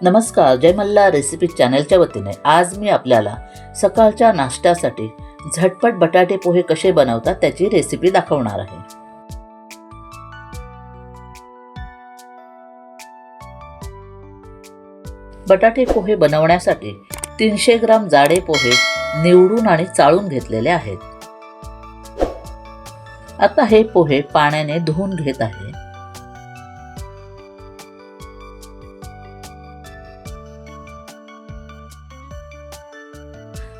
नमस्कार जय मल्ला रेसिपी चॅनलच्या वतीने. आज मी आपल्याला सकाळच्या नाश्त्यासाठी झटपट बटाटे पोहे कसे बनवतात त्याची रेसिपी दाखवणार आहे. बटाटे पोहे बनवण्यासाठी तीनशे ग्राम जाडे पोहे निवडून आणि चाळून घेतलेले आहेत. आता हे पोहे पाण्याने धुवून घेत आहे.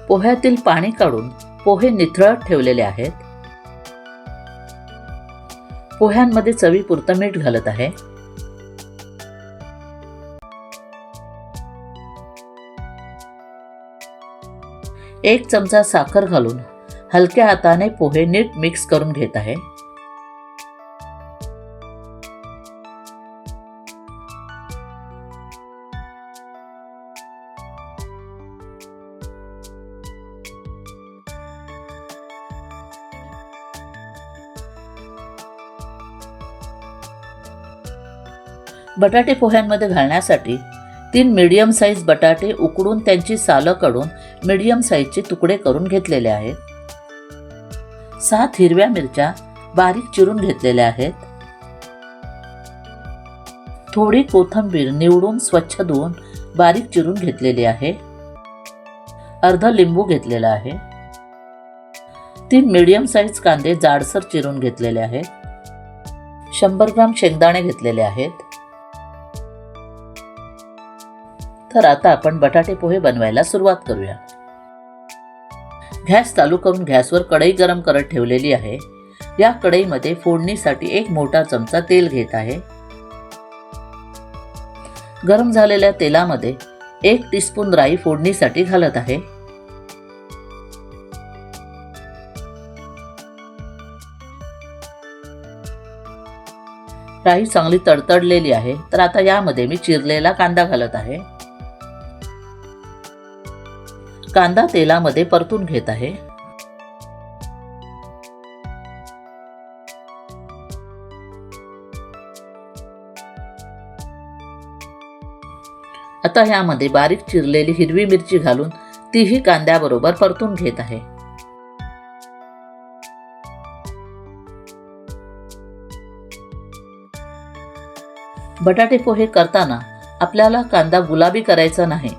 पोह्यातील पाणी काढून पोहे निथळत ठेवलेले आहेत. पोह्यांमध्ये चवीपुरतं मीठ घालत आहे. एक चमचा साखर घालून हलक्या हाताने पोहे नीट मिक्स करून घेत आहे. बटाटे पोह्यांमध्ये घालण्यासाठी तीन मीडियम साईज बटाटे उकडून त्यांची सालं काढून मीडियम साईजचे तुकडे करून घेतलेले आहेत. सात हिरव्या मिरच्या बारीक चिरून घेतलेल्या आहेत. थोडी कोथंबीर निवडून स्वच्छ धुवून बारीक चिरून घेतलेली आहे. अर्ध लिंबू घेतलेला आहे. तीन मीडियम साईज कांदे जाडसर चिरून घेतलेले आहेत. शंभर ग्राम शेंगदाणे घेतलेले आहेत. तर आता आपण बटाटे पोहे बनवायला सुरुवात करूया. गॅस चालू करून गॅसवर कढई गरम करत ठेवलेली आहे. या कढईमध्ये फोडणीसाठी एक मोठा चमचा तेल घेत आहे. गरम झालेल्या तेलामध्ये एक टीस्पून राई फोडणीसाठी घालत आहे. राई चांगली तडतडलेली आहे तर आता यामध्ये मी चिरलेला कांदा घालत आहे. कांदा तेलामध्ये परतून घेत आहे. आता ह्यामध्ये बारीक चिरलेली हिरवी मिरची घालून तीही कांद्याबरोबर परतून घेत आहे. बटाटे पोहे करताना आपल्याला कांदा गुलाबी करायचा नाही.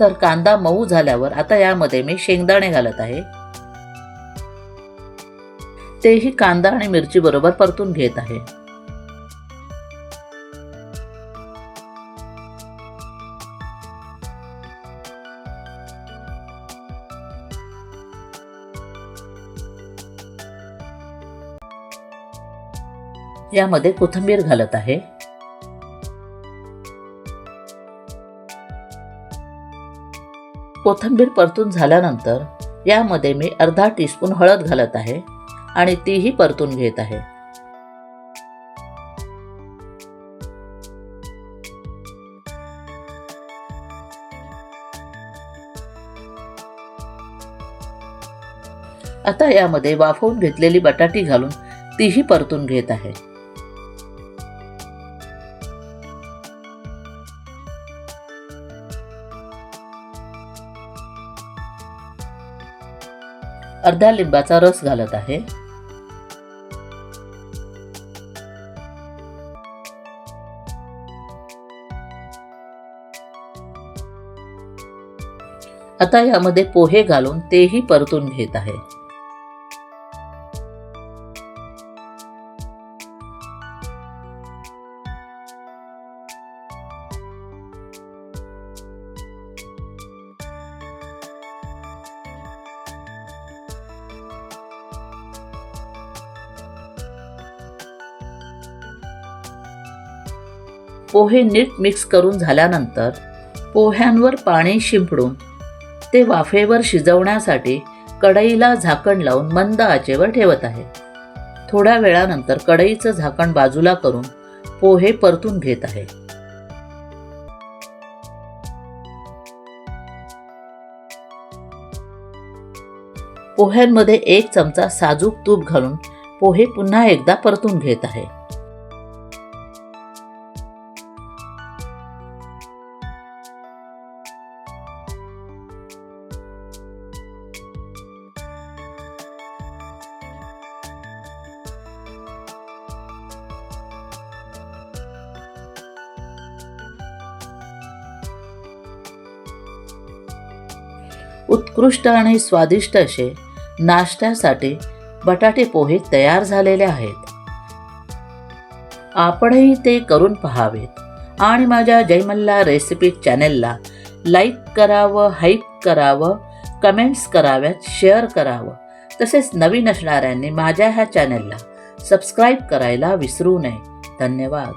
तर कांदा मऊ झाल्यावर आता यामध्ये मी शेंगदाणे घालत आहे. तेही कांदा आणि मिरची बरोबर परतून घेत आहे. यामध्ये कोथिंबीर घालत आहे. कोथिंबीर परतून झाल्यानंतर यामध्ये मी अर्धा टीस्पून हळद घालत आहे आणि तीही परतून घेत आहे. आता यामध्ये वाफवून घेतलेली बटाटी घालून तीही परतून घेत आहे. अर्धा लिंबाचा रस घालत आहे. आता यामध्ये पोहे घालून तेही परतून घेत आहे. पोहे नीट मिक्स करून झाल्यानंतर पोह्यांवर पाणी शिंपडून ते वाफेवर शिजवण्यासाठी कढईला झाकण लावून मंद आचेवर ठेवत आहे. थोड्या वेळानंतर कढईचं झाकण बाजूला करून पोहे परतून घेत आहे. पोह्यांमध्ये एक चमचा साजूक तूप घालून पोहे पुन्हा एकदा परतून घेत आहे. उत्कृष्ट आणि स्वादिष्ट असे नाश्त्यासाठी बटाटे पोहे तयार झालेले आहेत. आपणही ते करून पहावेत आणि माझ्या जयमल्ला रेसिपी चॅनेलला लाईक करावं हाईप करावं कमेंट्स कराव्यात शेअर करावं. तसेच नवीन असणाऱ्यांनी माझ्या ह्या चॅनेलला सबस्क्राईब करायला विसरू नये. धन्यवाद.